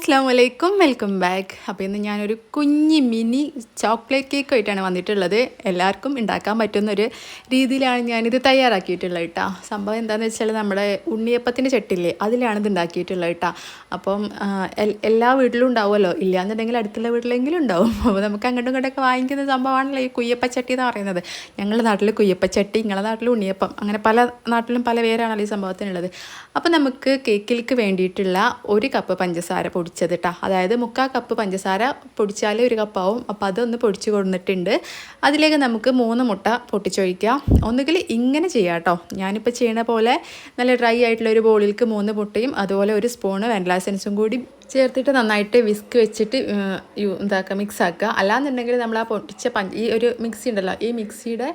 അസ്സാം വലൈക്കും welcome back. അപ്പോൾ ഇന്ന് ഞാനൊരു കുഞ്ഞി മിനി ചോക്ലേറ്റ് കേക്ക് ആയിട്ടാണ് വന്നിട്ടുള്ളത്. എല്ലാവർക്കും ഉണ്ടാക്കാൻ പറ്റുന്ന ഒരു രീതിയിലാണ് ഞാനിത് തയ്യാറാക്കിയിട്ടുള്ളത് കേട്ടോ സംഭവം എന്താണെന്ന് വെച്ചാൽ നമ്മുടെ ഉണ്ണിയപ്പത്തിന്റെ ചട്ടില്ലേ അതിലാണ് ഇത് ഉണ്ടാക്കിയിട്ടുള്ളത് കേട്ടോ അപ്പം എല്ലാ വീട്ടിലും ഉണ്ടാവുമല്ലോ? ഇല്ലയെന്നുണ്ടെങ്കിൽ അടുത്തുള്ള വീട്ടിലെങ്കിലും ഉണ്ടാവും. അപ്പോൾ നമുക്ക് അങ്ങോട്ടും ഇങ്ങോട്ടൊക്കെ വാങ്ങിക്കുന്ന സംഭവമാണല്ലോ ഈ കുയ്യപ്പച്ചട്ടി എന്ന് പറയുന്നത്. ഞങ്ങളുടെ നാട്ടിൽ കുയ്യപ്പച്ചട്ടി നിങ്ങളുടെ നാട്ടിൽ ഉണ്ണിയപ്പം അങ്ങനെ പല നാട്ടിലും പല പേരാണല്ലോ ഈ സംഭവത്തിനുള്ളത്. അപ്പോൾ നമുക്ക് കേക്കിലേക്ക് വേണ്ടിയിട്ടുള്ള ഒരു കപ്പ് പഞ്ചസാര പൊടിച്ചത് കേട്ടോ അതായത് മുക്കാൽ കപ്പ് പഞ്ചസാര പൊടിച്ചാൽ ഒരു കപ്പാവും. അപ്പോൾ അതൊന്ന് പൊടിച്ച് കൊടുത്തിട്ടുണ്ട് അതിലേക്ക് നമുക്ക് മൂന്ന് മുട്ട പൊട്ടിച്ചൊഴിക്കാം. ഒന്നുകിൽ ഇങ്ങനെ ചെയ്യാം കേട്ടോ ഞാനിപ്പോൾ ചെയ്യണ പോലെ നല്ല ഡ്രൈ ആയിട്ടുള്ള ഒരു ബോളിലേക്ക് മൂന്ന് മുട്ടയും അതുപോലെ ഒരു സ്പൂണ് വെൻലാസെൻസും കൂടി ചേർത്തിട്ട് നന്നായിട്ട് വിസ്ക് വെച്ചിട്ട് എന്താക്കുക മിക്സാക്കുക അല്ലാന്നുണ്ടെങ്കിൽ നമ്മൾ ആ പൊട്ടിച്ച പഞ്ച ഈ ഒരു മിക്സി ഉണ്ടല്ലോ ഈ മിക്സിയുടെ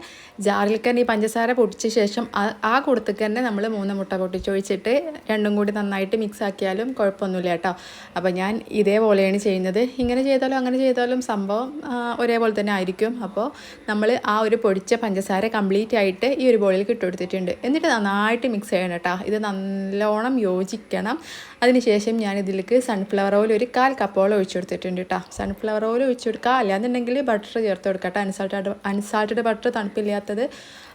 ജാറിൽ തന്നെ ഈ പഞ്ചസാര പൊട്ടിച്ച ശേഷം ആ കൊടുത്തേക്ക് തന്നെ നമ്മൾ മൂന്ന് മുട്ട പൊട്ടിച്ചൊഴിച്ചിട്ട് രണ്ടും കൂടി നന്നായിട്ട് മിക്സ് ആക്കിയാലും കുഴപ്പമൊന്നുമില്ല കേട്ടോ. അപ്പോൾ ഞാൻ ഇതേപോലെയാണ് ചെയ്യുന്നത്. ഇങ്ങനെ ചെയ്താലും അങ്ങനെ ചെയ്താലും സംഭവം ഒരേപോലെ തന്നെ ആയിരിക്കും. അപ്പോൾ നമ്മൾ ആ ഒരു പൊടിച്ച പഞ്ചസാര കംപ്ലീറ്റ് ആയിട്ട് ഈ ഒരു ബോളിൽ കിട്ടുകൊടുത്തിട്ടുണ്ട് എന്നിട്ട് നന്നായിട്ട് മിക്സ് ചെയ്യണം കേട്ടോ. ഇത് നല്ലോണം യോജിക്കണം. അതിനുശേഷം ഞാൻ ഇതിലേക്ക് സൺഫ്ലവർ ഓയിൽ ഒരു കാൽ കപ്പോളം ഒഴിച്ചു കൊടുത്തിട്ടുണ്ട് കേട്ടോ സൺഫ്ലവർ ഓയിൽ ഒഴിച്ചു കൊടുക്കുക. അല്ലാന്നുണ്ടെങ്കിൽ ബട്ടർ ചേർത്ത് കൊടുക്കുക കേട്ടോ അൺസാൾട്ടഡ് അൺസാൾട്ടഡ് ബട്ടർ തണുപ്പില്ലാത്തത്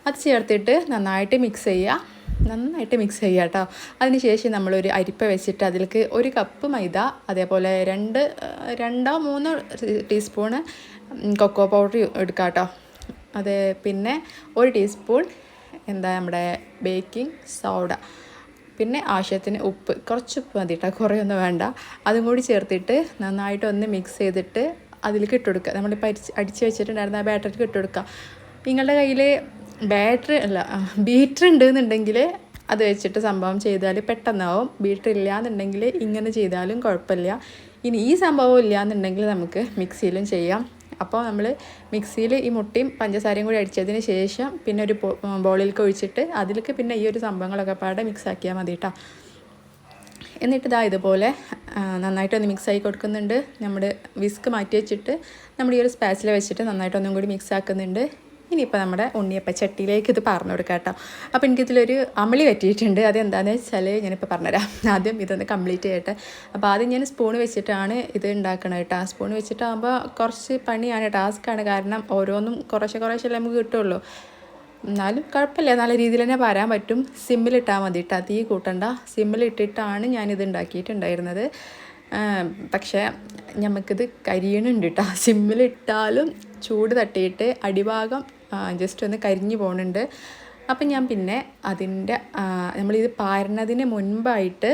അത് ചേർത്തിട്ട് നന്നായിട്ട് മിക്സ് ചെയ്യുക. നന്നായിട്ട് മിക്സ് ചെയ്യുക കേട്ടോ അതിനുശേഷം നമ്മളൊരു അരിപ്പ വെച്ചിട്ട് അതിലേക്ക് ഒരു കപ്പ് മൈദ അതേപോലെ രണ്ട് രണ്ടോ മൂന്നോ ടീസ്പൂണ് കൊക്കോ പൗഡർ എടുക്കുക കേട്ടോ അത് പിന്നെ ഒരു ടീസ്പൂൺ എന്താ നമ്മുടെ ബേക്കിംഗ് സോഡ പിന്നെ ആവശ്യത്തിന് ഉപ്പ് കുറച്ച് ഉപ്പ് മതി കേട്ടോ കുറേയൊന്നും വേണ്ട. അതും കൂടി ചേർത്തിട്ട് നന്നായിട്ട് ഒന്ന് മിക്സ് ചെയ്തിട്ട് അതിലേക്ക് ഇട്ട് കൊടുക്കുക. നമ്മളിപ്പോൾ അരിച്ച് അടിച്ച് വെച്ചിട്ടുണ്ടായിരുന്ന ആ ബാറ്ററിക്ക് ഇട്ട് കൊടുക്കുക. നിങ്ങളുടെ കയ്യിൽ ബാറ്ററി അല്ല ബീറ്റർ ഉണ്ട് എന്നുണ്ടെങ്കിൽ അത് വെച്ചിട്ട് സംഭവം ചെയ്താൽ പെട്ടെന്നാവും. ബീറ്റർ ഇല്ല എന്നുണ്ടെങ്കിൽ ഇങ്ങനെ ചെയ്താലും കുഴപ്പമില്ല. ഇനി ഈ സംഭവം ഇല്ല എന്നുണ്ടെങ്കിൽ നമുക്ക് മിക്സിയിലും ചെയ്യാം. അപ്പോൾ നമ്മൾ മിക്സിയിൽ ഈ മുട്ടയും പഞ്ചസാരയും കൂടി അടിച്ചതിന് ശേഷം പിന്നെ ഒരു ബോളിലേക്ക് ഒഴിച്ചിട്ട് അതിലേക്ക് പിന്നെ ഈ ഒരു സംഭവങ്ങളൊക്കെ പാടെ മിക്സ് ആക്കിയാൽ മതി കേട്ടോ എന്നിട്ട് ഇതാ ഇതുപോലെ നന്നായിട്ടൊന്ന് മിക്സ് ആക്കി കൊടുക്കുന്നുണ്ട്. നമ്മുടെ വിസ്ക് മാറ്റി വെച്ചിട്ട് നമ്മുടെ ഈ ഒരു സ്പാച്ചിൽ വെച്ചിട്ട് നന്നായിട്ടൊന്നും കൂടി മിക്സ് ആക്കുന്നുണ്ട്. ഇനിയിപ്പോൾ നമ്മുടെ ഉണ്ണിയപ്പ ചട്ടിയിലേക്ക് ഇത് പറഞ്ഞു കൊടുക്കാം കേട്ടോ. അപ്പോൾ എനിക്കിതിലൊരു അമളി പറ്റിയിട്ടുണ്ട്. അതെന്താണെന്ന് വെച്ചാൽ ഞാനിപ്പോൾ പറഞ്ഞുതരാം. ആദ്യം ഇതൊന്ന് കംപ്ലീറ്റ് ചെയ്യട്ടെ. അപ്പോൾ ആദ്യം ഞാൻ സ്പൂൺ വെച്ചിട്ടാണ് ഇത് ഉണ്ടാക്കണത് കേട്ടോ. സ്പൂൺ വെച്ചിട്ടാകുമ്പോൾ കുറച്ച് പണിയാണ് ടാസ്ക്കാണ് കാരണം ഓരോന്നും കുറേശ്ശെ കുറേശ്ശെ നമുക്ക് കിട്ടുള്ളൂ. എന്നാലും കുഴപ്പമില്ല. നല്ല രീതിയിൽ തന്നെ വരാൻ പറ്റും. സിമ്മിലിട്ടാൽ മതി കേട്ടോ. തീ കൂട്ടണ്ട. സിമ്മിലിട്ടിട്ടാണ് ഞാനിത് ഉണ്ടാക്കിയിട്ടുണ്ടായിരുന്നത്. പക്ഷേ നമുക്കിത് കരിയണുണ്ട് കേട്ടോ. സിമ്മിലിട്ടാലും ചൂട് തട്ടിയിട്ട് അടിഭാഗം ജസ്റ്റ് ഒന്ന് കരിഞ്ഞു പോകുന്നുണ്ട് അപ്പം ഞാൻ പിന്നെ അതിന്റെ നമ്മളിത് പാരണതിന് മുൻപായിട്ട്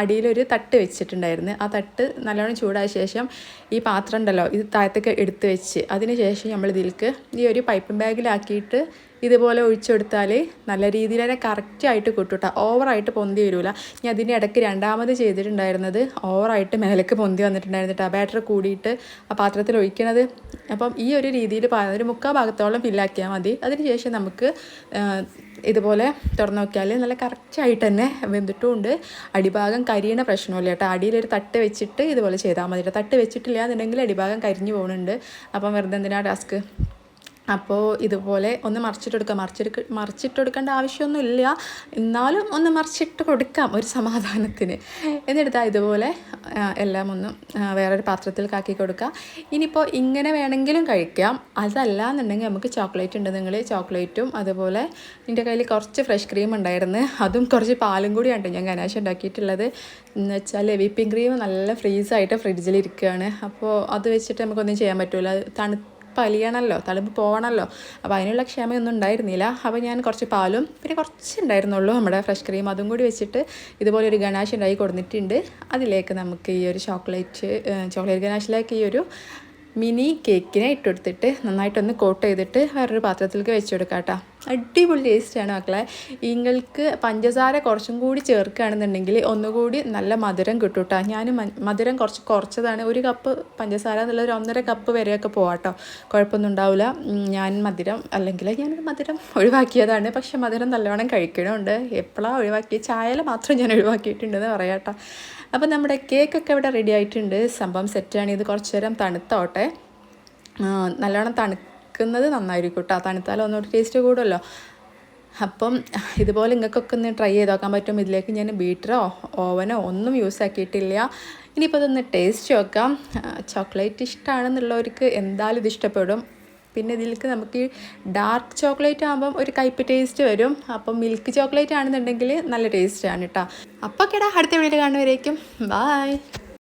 അടിയിലൊരു തട്ട് വെച്ചിട്ടുണ്ടായിരുന്നു. ആ തട്ട് നല്ലോണം ചൂടായ ശേഷം ഈ പാത്രം ഉണ്ടല്ലോ ഇത് താഴത്തേക്ക് എടുത്ത് വെച്ച് അതിന് ശേഷം നമ്മൾ ഇതിൽക്ക് ഈ ഒരു പൈപ്പ് ബാഗിലാക്കിയിട്ട് ഇതുപോലെ ഒഴിച്ചെടുത്താൽ നല്ല രീതിയിൽ തന്നെ കറക്റ്റായിട്ട് കിട്ടും ഓവറായിട്ട് പൊന്തി വരില്ല ഞാൻ അതിന്റെ ഇടയ്ക്ക് രണ്ടാമത് ചെയ്തിട്ടുണ്ടായിരുന്നത് ഓവറായിട്ട് മേലേക്ക് പൊന്തി വന്നിട്ടുണ്ടായിരുന്നു കേട്ടോ ബാറ്റർ കൂടിയിട്ട് ആ പാത്രത്തിൽ ഒഴിക്കണത്. അപ്പം ഈ ഒരു രീതിയിൽ ഒരു മുക്കാൽ ഭാഗത്തോളം ഫില്ലാക്കിയാൽ മതി. അതിനുശേഷം നമുക്ക് ആ, ഇതുപോലെ തുറന്നു നോക്കിയാൽ നല്ല കറക്റ്റായിട്ട് തന്നെ വെന്തിട്ടുമുണ്ട്. അടിഭാഗം കരിയണ പ്രശ്നമില്ല കേട്ടോ. അടിയിലൊരു തട്ട് വെച്ചിട്ട് ഇതുപോലെ ചെയ്താൽ മതി തട്ട് വെച്ചിട്ടില്ല എന്നുണ്ടെങ്കിൽ അടിഭാഗം കരിഞ്ഞു പോകുന്നുണ്ട് അപ്പം വെറുതെ എന്തിനാ ടാസ്ക് അപ്പോൾ ഇതുപോലെ ഒന്ന് മറിച്ചിട്ട് കൊടുക്കാം മറിച്ചെടുക്ക മറിച്ചിട്ട് കൊടുക്കേണ്ട ആവശ്യമൊന്നുമില്ല. എന്നാലും ഒന്ന് മറിച്ചിട്ട് കൊടുക്കാം ഒരു സമാധാനത്തിന്. എന്നിട്ട് ഇതുപോലെ എല്ലാം ഒന്ന് വേറൊരു പാത്രത്തിൽ കാക്കി കൊടുക്കുക ഇനിയിപ്പോൾ ഇങ്ങനെ വേണമെങ്കിലും കഴിക്കാം. അതല്ല എന്നുണ്ടെങ്കിൽ നമുക്ക് ചോക്ലേറ്റ് ഉണ്ട്. നിങ്ങൾ ചോക്ലേറ്റും അതുപോലെ എന്റെ കയ്യിൽ കുറച്ച് ഫ്രഷ് ക്രീം ഉണ്ടായിരുന്നു. അതും കുറച്ച് പാലും കൂടിയാണ് ഞാൻ ഗനാശം ഉണ്ടാക്കിയിട്ടുള്ളത്. എന്ന് വെച്ചാൽ വിപ്പിംഗ് ക്രീം നല്ല ഫ്രീസായിട്ട് ഫ്രിഡ്ജിൽ ഇരിക്കുകയാണ് അപ്പോൾ അത് വെച്ചിട്ട് നമുക്കൊന്നും ചെയ്യാൻ പറ്റില്ല തണുത്ത തണു പലിയണമല്ലോ തളിമ്പ് പോകണമല്ലോ അപ്പോൾ അതിനുള്ള ക്ഷമയൊന്നും ഉണ്ടായിരുന്നില്ല. അപ്പോൾ ഞാൻ കുറച്ച് പാലും പിന്നെ കുറച്ച് ഉണ്ടായിരുന്നുള്ളൂ നമ്മുടെ ഫ്രഷ് ക്രീം. അതും കൂടി വെച്ചിട്ട് ഇതുപോലെ ഒരു ഗണാഷ് ഉണ്ടായി കൊടുത്തിട്ടുണ്ട്. അതിലേക്ക് നമുക്ക് ഈ ഒരു ചോക്ലേറ്റ് ചോക്ലേറ്റ് ഗണാഷിലേക്ക് ഈ ഒരു മിനി കേക്കിനെ ഇട്ടെടുത്തിട്ട് നന്നായിട്ടൊന്ന് കോട്ട് ചെയ്തിട്ട് വേറൊരു പാത്രത്തിലേക്ക് വെച്ച് കൊടുക്കാം കേട്ടോ അടിപൊളി ടേസ്റ്റാണ് മക്കളെ. നിങ്ങൾക്ക് പഞ്ചസാര കുറച്ചും കൂടി ചേർക്കുകയാണെന്നുണ്ടെങ്കിൽ ഒന്നുകൂടി നല്ല മധുരം കിട്ടും കേട്ടോ ഞാൻ മധുരം കുറച്ച് കുറച്ചതാണ്. ഒരു കപ്പ് പഞ്ചസാര എന്നുള്ള ഒരു ഒന്നര കപ്പ് വരെയൊക്കെ പോവാട്ടോ. കുഴപ്പമൊന്നും ഉണ്ടാവില്ല ഞാൻ മധുരം അല്ലെങ്കിൽ ഞാൻ മധുരം ഒഴിവാക്കിയതാണ്. പക്ഷെ മധുരം നല്ലവണ്ണം കഴിക്കണമുണ്ട്. എപ്പോഴാണ് ഒഴിവാക്കി ചായയിൽ മാത്രം ഞാൻ ഒഴിവാക്കിയിട്ടുണ്ടെന്ന് പറയാട്ടോ. അപ്പം അപ്പോൾ നമ്മുടെ കേക്കൊക്കെ ഇവിടെ റെഡി ആയിട്ടുണ്ട്. സംഭവം സെറ്റാണ് ഇത് കുറച്ച് നേരം തണുത്തോട്ടെ നല്ലോണം നല്ലോണം തണുക്കുന്നത് നന്നായിരിക്കും കേട്ടോ തണുത്താലും ഒന്നുകൂടി ടേസ്റ്റ് കൂടുമല്ലോ അപ്പം ഇതുപോലെ നിങ്ങൾക്കൊക്കെ ഒന്ന് ട്രൈ ചെയ്ത് നോക്കാൻ പറ്റും. ഇതിലേക്ക് ഞാൻ ബീറ്ററോ ഓവനോ ഒന്നും യൂസ് ആക്കിയിട്ടില്ല. ഇനിയിപ്പോൾ ഇതൊന്ന് ടേസ്റ്റ് നോക്കാം. ചോക്ലേറ്റ് ഇഷ്ടമാണെന്നുള്ളവർക്ക് എന്തായാലും ഇത് ഇഷ്ടപ്പെടും. പിന്നെ ഇതിലേക്ക് നമുക്ക് ഡാർക്ക് ചോക്ലേറ്റ് ആകുമ്പം ഒരു കയ്പ് ടേസ്റ്റ് വരും. അപ്പം മിൽക്ക് ചോക്ലേറ്റ് ആണെന്നുണ്ടെങ്കിൽ നല്ല ടേസ്റ്റാണ് കേട്ടോ അപ്പോൾ കേടാ അടുത്ത വീഡിയോ കാണുന്നവരേക്കും. ബായ്